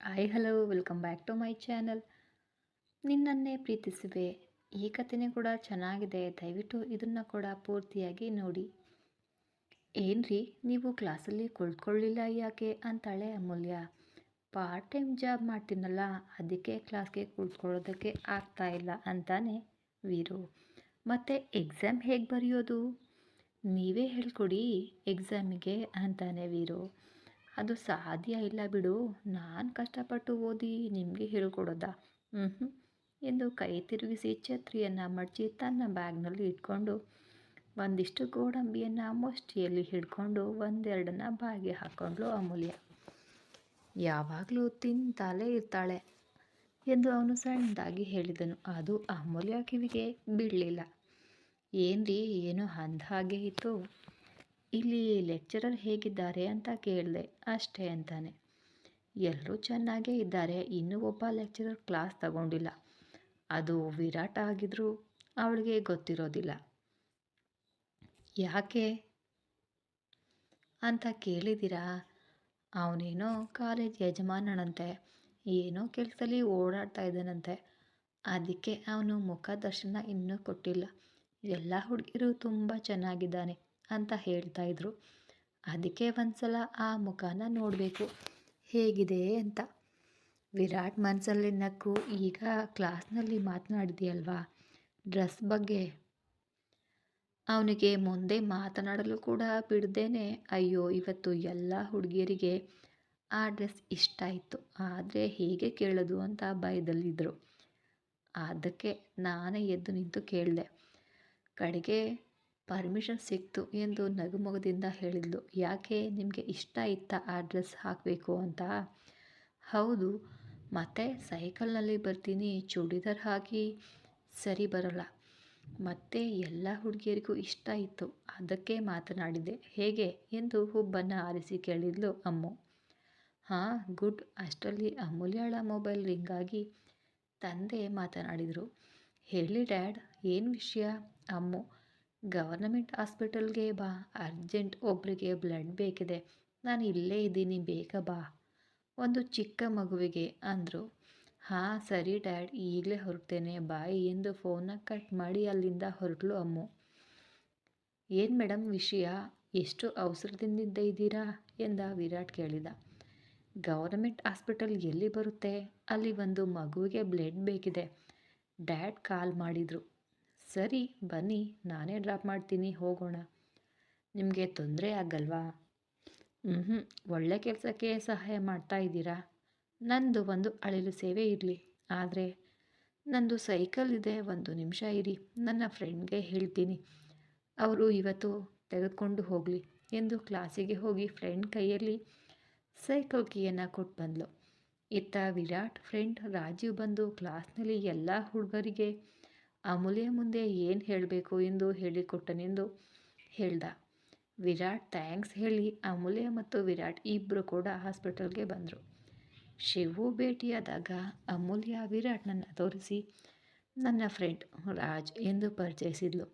Hi hello welcome back to my channel ನಿನ್ನನ್ನೇ ಪ್ರೀತಿಸುವೆ. ಈ ಕಥೆನೇ ಕೂಡ ಚೆನ್ನಾಗಿದೆ. ದಯವಿಟ್ಟು ಇದನ್ನು ಕೂಡ ಪೂರ್ತಿಯಾಗಿ ನೋಡಿ. ಏನ್ರಿ, ನೀವು ಕ್ಲಾಸಲ್ಲಿ ಕುಳಿತುಕೊಳ್ಳಿಲ್ಲ ಯಾಕೆ ಅಂತಾಳೆ ಅಮೂಲ್ಯ. ಪಾರ್ಟ್ ಟೈಮ್ ಜಾಬ್ ಮಾಡ್ತೀನಲ್ಲ, ಅದಕ್ಕೆ ಕ್ಲಾಸ್ಗೆ ಕುಳಿತುಕೊಳ್ಳೋದಕ್ಕೆ ಇಲ್ಲ ಅಂತಾನೆ ವೀರು. ಮತ್ತು ಎಕ್ಸಾಮ್ ಹೇಗೆ ಬರೆಯೋದು? ನೀವೇ ಹೇಳ್ಕೊಡಿ ಎಕ್ಸಾಮಿಗೆ ಅಂತಾನೆ ವೀರು. ಅದು ಸಾಧ್ಯ ಇಲ್ಲ ಬಿಡು. ನಾನು ಕಷ್ಟಪಟ್ಟು ಓದಿ ನಿಮಗೆ ಹೇಳ್ಕೊಡೋದಾ? ಹ್ಞೂ ಎಂದು ಕೈ ತಿರುಗಿಸಿ ಛತ್ರಿಯನ್ನು ಮಡಚಿ ತನ್ನ ಬ್ಯಾಗ್ನಲ್ಲಿ ಇಟ್ಕೊಂಡು ಒಂದಿಷ್ಟು ಗೋಡಂಬಿಯನ್ನು ಮೊಷ್ಟಿಯಲ್ಲಿ ಹಿಡ್ಕೊಂಡು ಒಂದೆರಡನ್ನ ಬಾಗಿ ಹಾಕ್ಕೊಂಡ್ಲು ಅಮೂಲ್ಯ. ಯಾವಾಗಲೂ ತಿಂತಾಲೇ ಇರ್ತಾಳೆ ಎಂದು ಅವನು ಸಣ್ಣದಾಗಿ ಹೇಳಿದನು. ಅದು ಅಮೂಲ್ಯ ಕಿವಿಗೆ ಬೀಳಲಿಲ್ಲ ಏನ್ರಿ, ಏನೋ ಅಂದ ಹಾಗೆ ಇತ್ತು? ಇಲ್ಲಿ ಲೆಕ್ಚರರ್ ಹೇಗಿದ್ದಾರೆ ಅಂತ ಕೇಳಿದೆ, ಅಷ್ಟೇ ಅಂತಾನೆ. ಎಲ್ಲರೂ ಚೆನ್ನಾಗೇ ಇದ್ದಾರೆ, ಇನ್ನೂ ಒಬ್ಬ ಲೆಕ್ಚರರ್ ಕ್ಲಾಸ್ ತಗೊಂಡಿಲ್ಲ. ಅದು ವಿರಾಟ್ ಆಗಿದ್ರೂ ಅವಳಿಗೆ ಗೊತ್ತಿರೋದಿಲ್ಲ. ಯಾಕೆ? ಅಂತ ಕೇಳಿದ್ದೀರಾ? ಅವನೇನೋ ಕಾಲೇಜ್ ಯಜಮಾನನಂತೆ, ಏನೋ ಕೆಲಸದಲ್ಲಿ ಓಡಾಡ್ತಾ ಇದ್ದಾನಂತೆ. ಅದಕ್ಕೆ ಅವನು ಮುಖ ದರ್ಶನ ಇನ್ನೂ ಕೊಟ್ಟಿಲ್ಲ. ಎಲ್ಲ ಹುಡುಗಿರು ತುಂಬ ಚೆನ್ನಾಗಿದ್ದಾನೆ. ಅಂತ ಹೇಳ್ತಾ ಇದ್ರು. ಅದಕ್ಕೆ ಒಂದ್ಸಲ ಆ ಮುಖನ ನೋಡಬೇಕು. ಹೇಗಿದೆ ಅಂತ. ವಿರಾಟ್ ಮನಸ್ಸಲ್ಲಿ ನಕ್ಕು ಈಗ ಕ್ಲಾಸ್ನಲ್ಲಿ ಮಾತನಾಡಿದೆಯಲ್ವಾ? ಡ್ರೆಸ್ ಬಗ್ಗೆ. ಅವನಿಗೆ ಮುಂದೆ ಮಾತನಾಡಲು ಕೂಡ ಬಿಡ್ದೇನೆ. ಅಯ್ಯೋ, ಇವತ್ತು ಎಲ್ಲ ಹುಡುಗಿಯರಿಗೆ ಆ ಡ್ರೆಸ್ ಇಷ್ಟ ಆಯಿತು. ಆದರೆ ಹೇಗೆ ಕೇಳೋದು ಅಂತ ಭಯದಲ್ಲಿದ್ದರು ಅದಕ್ಕೆ ನಾನೇ ಎದ್ದು ನಿಂತು ಕೇಳಿದೆ. ಕಡೆಗೆ ಪರ್ಮಿಷನ್ ಸಿಕ್ತು ಎಂದು ನಗುಮೊಗದಿಂದ ಹೇಳಿದ್ಲು. ಯಾಕೆ? ನಿಮಗೆ ಇಷ್ಟ ಇತ್ತ ಆ ಡ್ರೆಸ್ ಹಾಕಬೇಕು ಅಂತ? ಹೌದು. ಮತ್ತೆ ಸೈಕಲ್ನಲ್ಲಿ ಬರ್ತೀನಿ. ಚೂಡಿದಾರ್ ಹಾಕಿ ಸರಿ ಬರೋಲ್ಲ. ಮತ್ತೆ ಎಲ್ಲ ಹುಡುಗಿಯರಿಗೂ ಇಷ್ಟ ಇತ್ತು. ಅದಕ್ಕೆ ಮಾತನಾಡಿದೆ. ಹೇಗೆ? ಎಂದು ಹುಬ್ಬನ್ನು ಆರಿಸಿ ಕೇಳಿದ್ಲು ಅಮ್ಮು. ಹಾಂ, ಗುಡ್. ಅಷ್ಟರಲ್ಲಿ ಅಮೂಲ್ಯಾಳ ಮೊಬೈಲ್ ರಿಂಗಾಗಿ ತಂದೆ ಮಾತನಾಡಿದರು. ಹೇಳಿ ಡ್ಯಾಡ್, ಏನು ವಿಷಯ? ಅಮ್ಮು. ಗವರ್ನಮೆಂಟ್ ಹಾಸ್ಪಿಟಲ್ಗೆ ಬಾ, ಅರ್ಜೆಂಟ್ ಒಬ್ಬರಿಗೆ ಬ್ಲಡ್ ಬೇಕಿದೆ. ನಾನು ಇಲ್ಲೇ ಇದ್ದೀನಿ, ಬೇಗ ಬಾ. ಒಂದು ಚಿಕ್ಕ ಮಗುವಿಗೆ ಅಂದರು. ಹಾಂ, ಸರಿ ಡ್ಯಾಡ್, ಈಗಲೇ ಹೊರಡ್ತೇನೆ, ಬಾಯಿ ಎಂದು ಫೋನ್ನ ಕಟ್ ಮಾಡಿ ಅಲ್ಲಿಂದ ಹೊರಟಳು ಅಮ್ಮು. ಏನು ಮೇಡಮ್ ವಿಷಯ? ಎಷ್ಟು ಅವಸರದಿಂದ ಇದ್ದೀರಾ? ಎಂದ ವಿರಾಟ್ ಕೇಳಿದ. ಗವರ್ನಮೆಂಟ್ ಹಾಸ್ಪಿಟಲ್ ಎಲ್ಲಿ ಬರುತ್ತೆ? ಅಲ್ಲಿ ಒಂದು ಮಗುವಿಗೆ ಬ್ಲಡ್ ಬೇಕಿದೆ. ಡ್ಯಾಡ್ ಕಾಲ್ ಮಾಡಿದರು. ಸರಿ, ಬನ್ನಿ, ನಾನೇ ಡ್ರಾಪ್ ಮಾಡ್ತೀನಿ, ಹೋಗೋಣ. ನಿಮಗೆ ತೊಂದರೆ ಆಗಲ್ವಾ? ಹ್ಞೂ ಒಳ್ಳೆ ಕೆಲಸಕ್ಕೆ ಸಹಾಯ ಮಾಡ್ತಾ ಇದ್ದೀರಾ? ನಂದು ಒಂದು ಅಳಿಲು ಸೇವೆ ಇರಲಿ. ಆದರೆ, ನಂದು ಸೈಕಲ್ ಇದೆ, ಒಂದು ನಿಮಿಷ ಇರಿ. ನನ್ನ ಫ್ರೆಂಡ್ಗೆ ಹೇಳ್ತೀನಿ. ಅವರು ಇವತ್ತು ತೆಗೆದುಕೊಂಡು ಹೋಗಲಿ ಎಂದು ಕ್ಲಾಸಿಗೆ ಹೋಗಿ ಫ್ರೆಂಡ್ ಕೈಯಲ್ಲಿ ಸೈಕಲ್ ಕೀಯನ್ನು ಕೊಟ್ಟು ಬಂದಳು ಇತ್ತ ವಿರಾಟ್ ಫ್ರೆಂಡ್ ರಾಜೀವ್ ಬಂದು ಕ್ಲಾಸ್ನಲ್ಲಿ ಎಲ್ಲ ಹುಡುಗರಿಗೆ ಅಮೂಲ್ಯ ಮುಂದೆ ಏನು ಹೇಳಬೇಕು ಎಂದು ಹೇಳಿಕೊಟ್ಟನೆಂದು ಹೇಳ್ದ. ವಿರಾಟ್ ಥ್ಯಾಂಕ್ಸ್ ಹೇಳಿ ಅಮೂಲ್ಯ ಮತ್ತು ವಿರಾಟ್ ಇಬ್ಬರು ಕೂಡ ಹಾಸ್ಪಿಟಲ್ಗೆ ಬಂದರು. ಶಿವು ಭೇಟಿಯಾದಾಗ ಅಮೂಲ್ಯ ವಿರಾಟ್ನನ್ನು ತೋರಿಸಿ, ನನ್ನ ಫ್ರೆಂಡ್ ರಾಜ್ ಎಂದು ಪರಿಚಯಿಸಿದ್ಲು.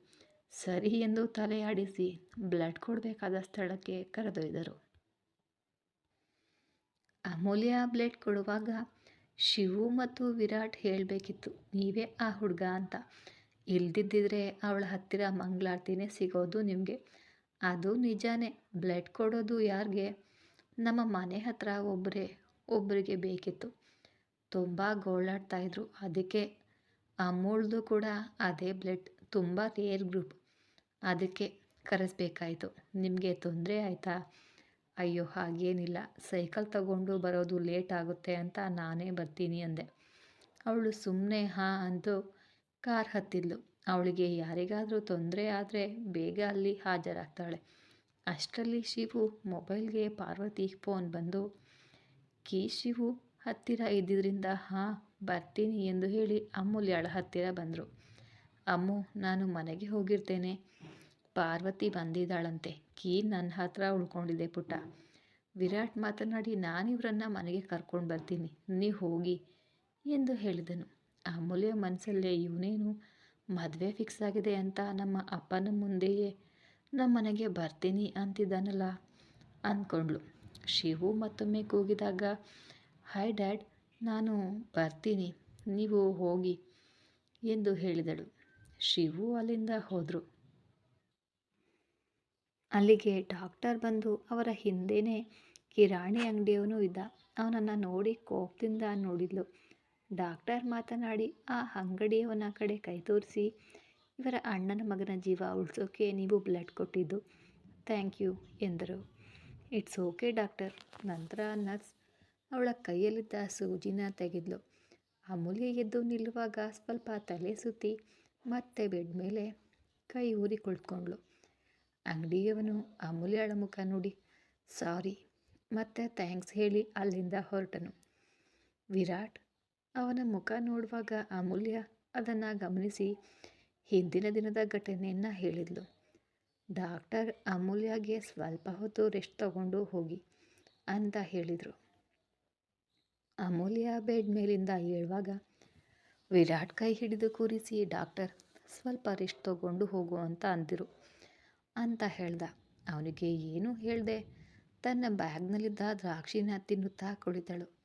ಸರಿ ಎಂದು ತಲೆಯಾಡಿಸಿ ಬ್ಲಡ್ ಕೊಡಬೇಕಾದ ಸ್ಥಳಕ್ಕೆ ಕರೆದೊಯ್ದರು ಅಮೂಲ್ಯ ಬ್ಲಡ್ ಕೊಡುವಾಗ ಶಿವು ಮತ್ತು ವಿರಾಟ್ ಹೇಳಬೇಕಿತ್ತು, ನೀವೇ ಆ ಹುಡುಗ ಅಂತ. ಇಲ್ದಿದ್ದಿದ್ರೆ ಅವಳ ಹತ್ತಿರ ಮಂಗಳಾರತಿನೇ ಸಿಗೋದು ನಿಮಗೆ. ಅದು ನಿಜಾನೇ. ಬ್ಲಡ್ ಕೊಡೋದು ಯಾರಿಗೆ? ನಮ್ಮ ಮನೆ ಹತ್ರ ಒಬ್ಬರೇ ಒಬ್ಬರಿಗೆ ಬೇಕಿತ್ತು. ತುಂಬ ಗೋಳಾಡ್ತಾಯಿದ್ರು ಅದಕ್ಕೆ ಅಮ್ಮಳ್ದು ಕೂಡ ಅದೇ ಬ್ಲಡ್, ತುಂಬ ರೇರ್ ಗ್ರೂಪ್. ಅದಕ್ಕೆ ಕರೆಸ್ಬೇಕಾಯಿತು. ನಿಮಗೆ ತೊಂದರೆ ಆಯಿತಾ? ಅಯ್ಯೋ, ಹಾಗೇನಿಲ್ಲ. ಸೈಕಲ್ ತಗೊಂಡು ಬರೋದು ಲೇಟ್ ಆಗುತ್ತೆ ಅಂತ ನಾನೇ ಬರ್ತೀನಿ ಅಂದೆ. ಅವಳು ಸುಮ್ಮನೆ ಹಾ ಅಂದು ಕಾರ್ ಹತ್ತಿದ್ಲು. ಅವಳಿಗೆ ಯಾರಿಗಾದರೂ ತೊಂದರೆ ಆದರೆ ಬೇಗ ಅಲ್ಲಿ ಹಾಜರಾಗ್ತಾಳೆ. ಅಷ್ಟರಲ್ಲಿ ಶಿವು ಮೊಬೈಲ್ಗೆ ಪಾರ್ವತಿ ಫೋನ್ ಬಂದು, ಕೀ ಶಿವು, ಹತ್ತಿರ ಇದ್ದಿದ್ದರಿಂದ ಹಾಂ, ಬರ್ತೀನಿ ಎಂದು ಹೇಳಿ ಅಮೂಲ್ಯಾಳ ಹತ್ತಿರ ಬಂದರು. ಅಮ್ಮು, ನಾನು ಮನೆಗೆ ಹೋಗಿರ್ತೇನೆ. ಪಾರ್ವತಿ ಬಂದಿದ್ದಾಳಂತೆ. ಕೀ ನನ್ನ ಹತ್ರ ಉಳ್ಕೊಂಡಿದೆ ಪುಟ್ಟ. ವಿರಾಟ್ ಮಾತನಾಡಿ ನಾನಿವ್ರನ್ನ ಮನೆಗೆ ಕರ್ಕೊಂಡು ಬರ್ತೀನಿ. ನೀವು ಹೋಗಿ ಎಂದು ಹೇಳಿದನು. ಅಮೂಲ್ಯ ಮನಸ್ಸಲ್ಲೇ ಇವನೇನು ಮದುವೆ ಫಿಕ್ಸ್ ಆಗಿದೆ ಅಂತ ನಮ್ಮ ಅಪ್ಪನ ಮುಂದೆಯೇ ನಮ್ಮ ಮನೆಗೆ ಬರ್ತೀನಿ ಅಂತಿದ್ದಾನಲ್ಲ ಅಂದ್ಕೊಂಡ್ಳು ಶಿವು ಮತ್ತೊಮ್ಮೆ ಕೂಗಿದಾಗ, ಹಾಯ್ ಡ್ಯಾಡ್, ನಾನು ಬರ್ತೀನಿ. ನೀವು ಹೋಗಿ. ಎಂದು ಹೇಳಿದಳು. ಶಿವು ಅಲ್ಲಿಂದ ಹೋದರು. ಅಲ್ಲಿಗೆ ಡಾಕ್ಟರ್ ಬಂದು ಅವರ ಹಿಂದೆಯೇ ಕಿರಾಣಿ ಅಂಗಡಿಯವನು ಇದ್ದ. ಅವನನ್ನು ನೋಡಿ ಕೋಪದಿಂದ ನೋಡಿದ್ಲು. ಡಾಕ್ಟರ್ ಮಾತನಾಡಿ, ಆ ಅಂಗಡಿಯವನ ಕಡೆ ಕೈ ತೋರಿಸಿ, ಇವರ ಅಣ್ಣನ ಮಗನ ಜೀವ ಉಳಿಸೋಕೆ ನೀವು ಬ್ಲಡ್ ಕೊಟ್ಟಿದ್ದು. ಥ್ಯಾಂಕ್ ಯು ಎಂದರು. ಇಟ್ಸ್ ಓಕೆ ಡಾಕ್ಟರ್ ನಂತರ ನರ್ಸ್ ಅವಳ ಕೈಯಲ್ಲಿದ್ದ ಸೂಜಿನ ತೆಗೆದ್ಲು. ಅಮೂಲ್ಯ ಎದ್ದು ನಿಲ್ಲುವಾಗ ಸ್ವಲ್ಪ ತಲೆ ಸುತ್ತಿ ಮತ್ತೆ ಬೆಡ್ ಮೇಲೆ ಕೈ ಊರಿ ಕುಳಿತುಕೊಂಡ್ಳು ಅಂಗಡಿಯವನು ಅಮೂಲ್ಯಳ ಮುಖ ನೋಡಿ, ಸಾರಿ, ಮತ್ತೆ ಥ್ಯಾಂಕ್ಸ್ ಹೇಳಿ ಅಲ್ಲಿಂದ ಹೊರಟನು. ವಿರಾಟ್ ಅವನ ಮುಖ ನೋಡುವಾಗ ಅಮೂಲ್ಯ ಅದನ್ನು ಗಮನಿಸಿ ಹಿಂದಿನ ದಿನದ ಘಟನೆಯನ್ನು ಹೇಳಿದ್ಲು. ಡಾಕ್ಟರ್ ಅಮೂಲ್ಯಗೆ ಸ್ವಲ್ಪ ಹೊತ್ತು ರೆಸ್ಟ್ ತಗೊಂಡು ಹೋಗಿ ಅಂತ ಹೇಳಿದರು. ಅಮೂಲ್ಯ ಬೆಡ್ ಮೇಲಿಂದ ಏಳುವಾಗ ವಿರಾಟ್ ಕೈ ಹಿಡಿದು ಕೂರಿಸಿ, ಡಾಕ್ಟರ್, ಸ್ವಲ್ಪ ರೆಸ್ಟ್ ತಗೊಂಡು ಹೋಗು ಅಂತ ಅಂದಿರು. ಅಂತ ಹೇಳ್ದ. ಅವನಿಗೆ ಏನೂ ಹೇಳ್ದೆ. ತನ್ನ ಬ್ಯಾಗ್ನಲ್ಲಿದ್ದ ದ್ರಾಕ್ಷಿನ ತಿನ್ನುತ್ತಾ ಕುಳಿತಳು.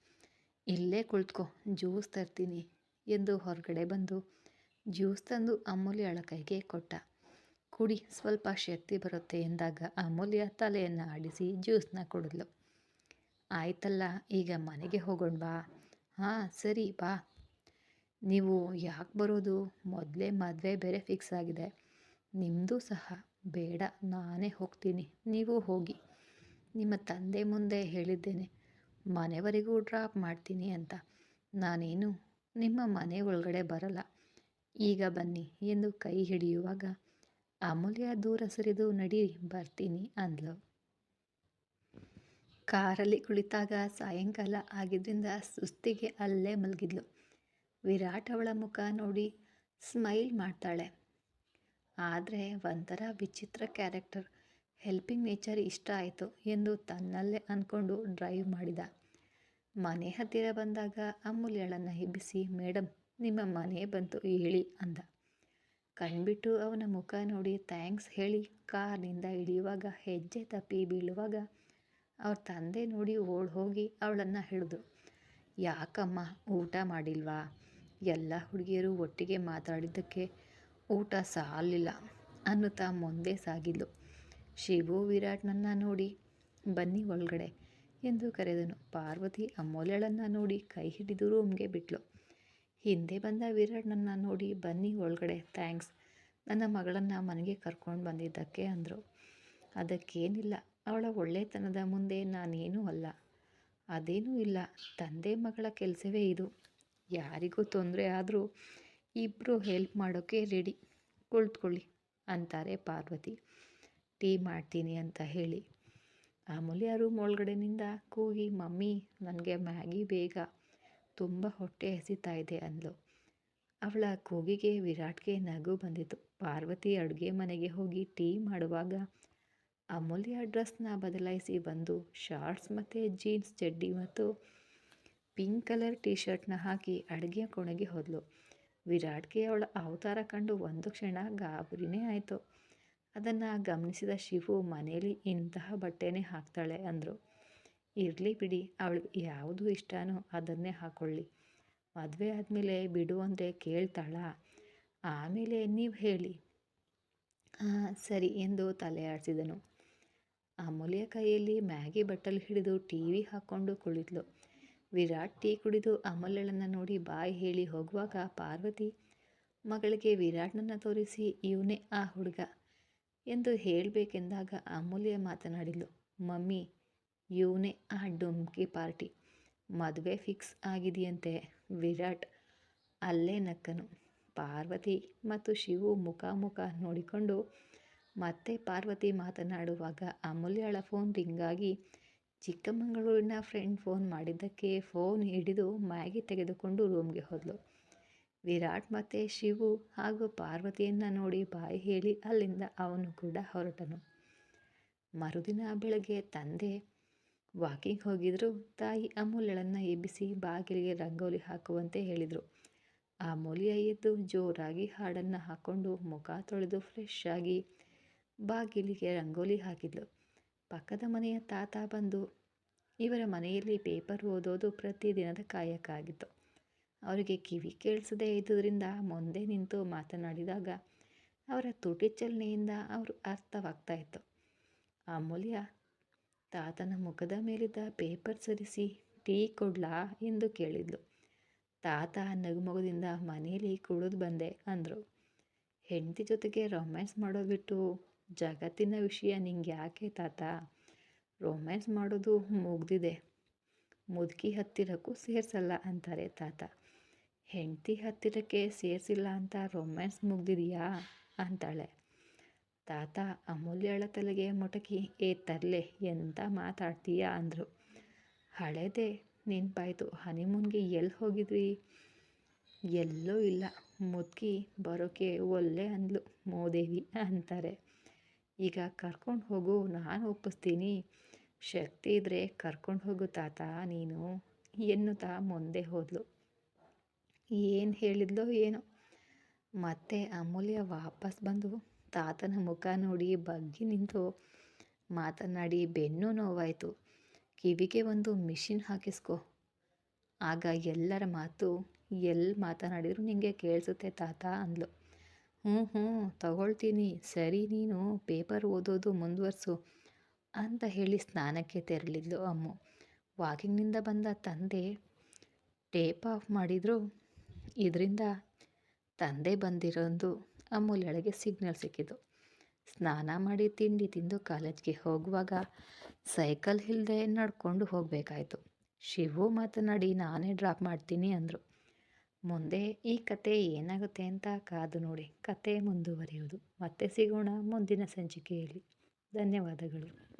ಇಲ್ಲೇ ಕುಳಿತುಕೋ, ಜ್ಯೂಸ್ ತರ್ತೀನಿ ಎಂದು ಹೊರಗಡೆ ಬಂದು ಜ್ಯೂಸ್ ತಂದು ಅಮೂಲ್ಯಳ ಕೈಗೆ ಕೊಟ್ಟ. ಕುಡಿ, ಸ್ವಲ್ಪ ಶಕ್ತಿ ಬರುತ್ತೆ ಎಂದಾಗ ಅಮೂಲ್ಯ ತಲೆಯನ್ನು ಆಡಿಸಿ ಜ್ಯೂಸ್ನ ಕುಡಿದ್ಲು. ಆಯ್ತಲ್ಲ, ಈಗ ಮನೆಗೆ ಹೋಗೋಣ ಬಾ. ಹಾಂ, ಸರಿ, ಬಾ. ನೀವು ಯಾಕೆ ಬರೋದು? ಮೊದಲೇ ಮದುವೆ ಬೇರೆ ಫಿಕ್ಸ್ ಆಗಿದೆ. ನಿಮ್ಮದು ಸಹ. ಬೇಡ, ನಾನೇ ಹೋಗ್ತೀನಿ, ನೀವು ಹೋಗಿ. ನಿಮ್ಮ ತಂದೆ ಮುಂದೆ ಹೇಳಿದ್ದೇನೆ, ಮನೆವರೆಗೂ ಡ್ರಾಪ್ ಮಾಡ್ತೀನಿ ಅಂತ. ನಾನೇನು, ನಿಮ್ಮ ಮನೆ ಒಳಗಡೆ ಬರಲ್ಲ. ಈಗ ಬನ್ನಿ ಎಂದು ಕೈ ಹಿಡಿಯುವಾಗ, ಅಮೂಲ್ಯ ದೂರ ಸರಿದು ನಡಿ, ಬರ್ತೀನಿ ಅಂದ್ಲು. ಕಾರಲ್ಲಿ ಕುಳಿತಾಗ ಸಾಯಂಕಾಲ ಆಗಿದ್ದರಿಂದ ಸುಸ್ತಿಗೆ ಅಲ್ಲೇ ಮಲಗಿದ್ಲು. ವಿರಾಟ್ ಅವಳ ಮುಖ ನೋಡಿ ಸ್ಮೈಲ್ ಮಾಡ್ತಾಳೆ. ಆದರೆ ಒಂಥರ ವಿಚಿತ್ರ ಕ್ಯಾರೆಕ್ಟರ್. ಹೆಲ್ಪಿಂಗ್ ನೇಚರ್ ಇಷ್ಟ ಆಯಿತು ಎಂದು ತನ್ನಲ್ಲೇ ಅಂದ್ಕೊಂಡು ಡ್ರೈವ್ ಮಾಡಿದ. ಮನೆ ಹತ್ತಿರ ಬಂದಾಗ ಅಮೂಲ್ಯಳನ್ನು ಎಬ್ಬಿಸಿ ಮೇಡಮ್ ನಿಮ್ಮ ಮನೆ ಬಂತು, ಹೇಳಿ ಅಂದ. ಕಣ್ಬಿಟ್ಟು ಅವನ ಮುಖ ನೋಡಿ ಥ್ಯಾಂಕ್ಸ್ ಹೇಳಿ ಕಾರ್ನಿಂದ ಇಳಿಯುವಾಗ, ಹೆಜ್ಜೆ ತಪ್ಪಿ ಬೀಳುವಾಗ ಅವ್ರ ತಂದೆ ನೋಡಿ ಓಡ್ ಹೋಗಿ ಅವಳನ್ನು ಹಿಡಿದು, ಯಾಕಮ್ಮ, ಊಟ ಮಾಡಿಲ್ವಾ? ಎಲ್ಲ ಹುಡುಗಿಯರು ಒಟ್ಟಿಗೆ ಮಾತಾಡಿದ್ದಕ್ಕೆ ಊಟ ಸಾಲಿಲ್ಲ. ಅನ್ನುತ್ತಾ ಮುಂದೆ ಸಾಗಿದ್ಲು. ಶಿವು ವಿರಾಟ್ನನ್ನು ನೋಡಿ, ಬನ್ನಿ ಒಳಗಡೆ ಎಂದು ಕರೆದನು. ಪಾರ್ವತಿ ಅಮೂಲ್ಯಳನ್ನು ನೋಡಿ ಕೈ ಹಿಡಿದು ರೂಮ್ಗೆ ಬಿಟ್ಲು. ಹಿಂದೆ ಬಂದ ವಿರಾಟ್ನನ್ನು ನೋಡಿ, ಬನ್ನಿ ಒಳಗಡೆ, ಥ್ಯಾಂಕ್ಸ್. ನನ್ನ ಮಗಳನ್ನು ಮನೆಗೆ ಕರ್ಕೊಂಡು ಬಂದಿದ್ದಕ್ಕೆ ಅಂದರು. ಅದಕ್ಕೇನಿಲ್ಲ, ಅವಳ ಒಳ್ಳೆತನದ ಮುಂದೆ ನಾನೇನೂ ಅಲ್ಲ. ಅದೇನೂ ಇಲ್ಲ, ತಂದೆ ಮಗಳ ಕೆಲಸವೇ ಇದು. ಯಾರಿಗೂ ತೊಂದರೆ ಆದರೂ ಇಬ್ಬರು ಹೆಲ್ಪ್ ಮಾಡೋಕ್ಕೆ ರೆಡಿ ಕುಳಿತುಕೊಳ್ಳಿ ಅಂತಾರೆ ಪಾರ್ವತಿ. ಟೀ ಮಾಡ್ತೀನಿ ಅಂತ ಹೇಳಿ. ಅಮೂಲ್ಯ ರೂಮ್ ಒಳಗಡೆನಿಂದ ಕೂಗಿ, ಮಮ್ಮಿ, ನನಗೆ ಮ್ಯಾಗಿ ಬೇಗ. ತುಂಬ ಹೊಟ್ಟೆ ಹಸಿತಾ ಇದೆ ಅಂದಳು ಅವಳ ಕೂಗಿಗೆ ವಿರಾಟ್ಗೆ ನಗು ಬಂದಿತು. ಪಾರ್ವತಿ ಅಡುಗೆ ಮನೆಗೆ ಹೋಗಿ ಟೀ ಮಾಡುವಾಗ ಅಮೂಲ್ಯ ಡ್ರೆಸ್ನ ಬದಲಾಯಿಸಿ ಬಂದು ಶಾರ್ಟ್ಸ್ ಮತ್ತು ಜೀನ್ಸ್ ಚಡ್ಡಿ ಮತ್ತು ಪಿಂಕ್ ಕಲರ್ ಟೀ ಶರ್ಟ್ನ ಹಾಕಿ ಅಡುಗೆ ಕೋಣೆಗೆ ಹೋದ್ಲು. ವಿರಾಟ್ಗೆ ಅವಳ ಅವತಾರ ಕಂಡು ಒಂದು ಕ್ಷಣ ಗಾಬರಿನೇ ಆಯಿತು. ಅದನ್ನು ಗಮನಿಸಿದ ಶಿವು ಮನೆಯಲ್ಲಿ ಇಂತಹ ಬಟ್ಟೆನೇ ಹಾಕ್ತಾಳೆ ಅಂದರು. ಇರಲಿ ಬಿಡಿ, ಅವಳಿಗೆ ಯಾವುದು ಇಷ್ಟನೋ ಅದನ್ನೇ ಹಾಕೊಳ್ಳಿ. ಮದುವೆ ಆದಮೇಲೆ ಬಿಡು ಅಂದರೆ ಕೇಳ್ತಾಳ? ಆಮೇಲೆ ನೀವು ಹೇಳಿ. ಸರಿ ಎಂದು ತಲೆ ಆಡಿಸಿದನು. ಅಮೂಲ್ಯ ಕೈಯಲ್ಲಿ ಮ್ಯಾಗಿ ಬಟ್ಟಲು ಹಿಡಿದು ಟಿ ವಿ ಹಾಕ್ಕೊಂಡು ಕುಳಿತಳು ವಿರಾಟ್ ಟೀ ಕುಡಿದು ಅಮಲಳನ್ನು ನೋಡಿ ಬಾಯಿ ಹೇಳಿ ಹೋಗುವಾಗ ಪಾರ್ವತಿ, ಮಗಳಿಗೆ ವಿರಾಟ್ನನ್ನು ತೋರಿಸಿ ಇವನೇ ಆ ಹುಡುಗ ಎಂದು ಹೇಳಬೇಕೆಂದಾಗ ಅಮೂಲ್ಯ ಮಾತನಾಡಿದ್ಲು. ಮಮ್ಮಿ, ಇವನೇ ಆ ಡುಮ್ಕಿ ಪಾರ್ಟಿ. ಮದುವೆ ಫಿಕ್ಸ್ ಆಗಿದೆಯಂತೆ. ವಿರಾಟ್ ಅಲ್ಲೇ ನಕ್ಕನು. ಪಾರ್ವತಿ ಮತ್ತು ಶಿವು ಮುಖಾಮುಖ ಮುಖ ನೋಡಿಕೊಂಡು ಮತ್ತೆ ಪಾರ್ವತಿ ಮಾತನಾಡುವಾಗ ಅಮೂಲ್ಯಳ ಫೋನ್ ರಿಂಗಾಗಿ ಚಿಕ್ಕಮಗಳೂರಿನ ಫ್ರೆಂಡ್ ಫೋನ್ ಮಾಡಿದ್ದಕ್ಕೆ ಫೋನ್ ಹಿಡಿದು ಮ್ಯಾಗಿ ತೆಗೆದುಕೊಂಡು ರೂಮ್ಗೆ ಹೋದಳು ವಿರಾಟ್ ಮತ್ತು ಶಿವು ಹಾಗೂ ಪಾರ್ವತಿಯನ್ನು ನೋಡಿ ಬಾಯಿ ಹೇಳಿ ಅಲ್ಲಿಂದ ಅವನು ಕೂಡ ಹೊರಟನು. ಮರುದಿನ ಬೆಳಗ್ಗೆ ತಂದೆ ವಾಕಿಂಗ್ ಹೋಗಿದ್ರು. ತಾಯಿ ಅಮೂಲ್ಯಳನ್ನು ಎಬ್ಬಿಸಿ ಬಾಗಿಲಿಗೆ ರಂಗೋಲಿ ಹಾಕುವಂತೆ ಹೇಳಿದರು. ಅಮೂಲ್ಯ ಎದ್ದು ಜೋರಾಗಿ ಹಾಡನ್ನು ಹಾಕ್ಕೊಂಡು ಮುಖ ತೊಳೆದು ಫ್ರೆಶ್ ಆಗಿ ಬಾಗಿಲಿಗೆ ರಂಗೋಲಿ ಹಾಕಿದ್ಲು. ಪಕ್ಕದ ಮನೆಯ ತಾತ ಬಂದು ಇವರ ಮನೆಯಲ್ಲಿ ಪೇಪರ್ ಓದೋದು ಪ್ರತಿದಿನದ ಕಾಯಕ ಆಗಿತ್ತು ಅವರಿಗೆ ಕಿವಿ ಕೇಳಿಸದೇ ಇದ್ದುದರಿಂದ ಮುಂದೆ ನಿಂತು ಮಾತನಾಡಿದಾಗ ಅವರ ತುಟಿ ಚಲನೆಯಿಂದ ಅವರು ಅರ್ಥವಾಗ್ತಾ ಇತ್ತು. ಅಮೂಲ್ಯ, ತಾತನ ಮುಖದ ಮೇಲಿದ್ದ ಪೇಪರ್ ಸರಿಸಿ ಟೀ ಕೊಡ್ಲಾ ಎಂದು ಕೇಳಿದ್ಲು. ತಾತ ನಗುಮಗುದಿಂದ ಮನೆಯಲ್ಲಿ ಕುಳಿದು ಬಂದೆ ಅಂದರು. ಹೆಂಡತಿ ಜೊತೆಗೆ ರೊಮ್ಯಾನ್ಸ್ ಮಾಡೋದು ಬಿಟ್ಟು ಜಗತ್ತಿನ ವಿಷಯ ನಿಂಗೆ ಯಾಕೆ ತಾತ? ರೊಮ್ಯಾನ್ಸ್ ಮಾಡೋದು ಮುಗ್ದಿದೆ. ಮುದುಕಿ ಹತ್ತಿರಕ್ಕೂ ಸೇರಿಸಲ್ಲ ಅಂತಾರೆ ತಾತ. ಹೆಂಡತಿ ಹತ್ತಿರಕ್ಕೆ ಸೇರಿಸಿಲ್ಲ ಅಂತ ರೊಮ್ಯಾನ್ಸ್ ಮುಗ್ದಿದೆಯಾ? ಅಂತಾಳೆ. ತಾತ ಅಮೂಲ್ಯಳ ತಲೆಗೆ ಮೊಟಕಿ, ಏ ತರಲೆ, ಎಂತ ಮಾತಾಡ್ತೀಯಾ? ಅಂದರು. ಹಳೇದೆ, ನೆನ್ಪಾಯ್ತು. ಹನಿಮೂನ್ಗೆ ಎಲ್ಲಿ ಹೋಗಿದ್ವಿ? ಎಲ್ಲೂ ಇಲ್ಲ. ಮುದುಕಿ ಬರೋಕೆ ಒಲ್ಲೆ ಅಂದ್ಲು, ಮೋದೇವಿ, ಅಂತಾರೆ. ಈಗ ಕರ್ಕೊಂಡು ಹೋಗು, ನಾನು ಒಪ್ಪಿಸ್ತೀನಿ. ಶಕ್ತಿ ಇದ್ದರೆ ಕರ್ಕೊಂಡು ಹೋಗು ತಾತ, ನೀನು. ಎನ್ನುತ್ತಾ ಮುಂದೆ ಹೋದ್ಲು. ಏನು ಹೇಳಿದ್ಲೋ ಏನೋ. ಮತ್ತೆ ಅಮೂಲ್ಯ ವಾಪಸ್ ಬಂದು ತಾತನ ಮುಖ ನೋಡಿ ಬಗ್ಗಿ ನಿಂತು ಮಾತನಾಡಿ, ಬೆನ್ನು ನೋವಾಯಿತು. ಕಿವಿಗೆ ಒಂದು ಮಿಷಿನ್ ಹಾಕಿಸ್ಕೊ. ಆಗ ಎಲ್ಲರ ಮಾತು ಎಲ್ಲಿ ಮಾತನಾಡಿದ್ರು ನಿಮಗೆ ಕೇಳಿಸುತ್ತೆ ತಾತ ಅಂದ್ಲು. ಹ್ಞೂ ಹ್ಞೂ, ತಗೊಳ್ತೀನಿ. ಸರಿ ನೀನು, ಪೇಪರ್ ಓದೋದು ಮುಂದುವರ್ಸು ಅಂತ ಹೇಳಿ ಸ್ನಾನಕ್ಕೆ ತೆರಳಿದ್ಲು ಅಮ್ಮು. ವಾಕಿಂಗ್ನಿಂದ ಬಂದ ತಂದೆ ಟೇಪ್ ಆಫ್ ಮಾಡಿದ್ರು. ಇದರಿಂದ ತಂದೆ ಬಂದಿರೋದು ಅಮೂಲ್ಯಳಿಗೆ ಸಿಗ್ನಲ್ ಸಿಕ್ಕಿತು ಸ್ನಾನ ಮಾಡಿ ತಿಂಡಿ ತಿಂದು ಕಾಲೇಜ್ಗೆ ಹೋಗುವಾಗ ಸೈಕಲ್ ಇಲ್ಲದೆ ನಡ್ಕೊಂಡು ಹೋಗಬೇಕಾಯ್ತು. ಶಿವು ಮಾತನಾಡಿ, ನಾನೇ ಡ್ರಾಪ್ ಮಾಡ್ತೀನಿ ಅಂದರು. ಮುಂದೆ ಈ ಕತೆ ಏನಾಗುತ್ತೆ ಅಂತ ಕಾದು ನೋಡಿ ಕತೆ ಮುಂದುವರಿಯುವುದು. ಮತ್ತೆ ಸಿಗೋಣ ಮುಂದಿನ ಸಂಚಿಕೆಯಲ್ಲಿ. ಧನ್ಯವಾದಗಳು.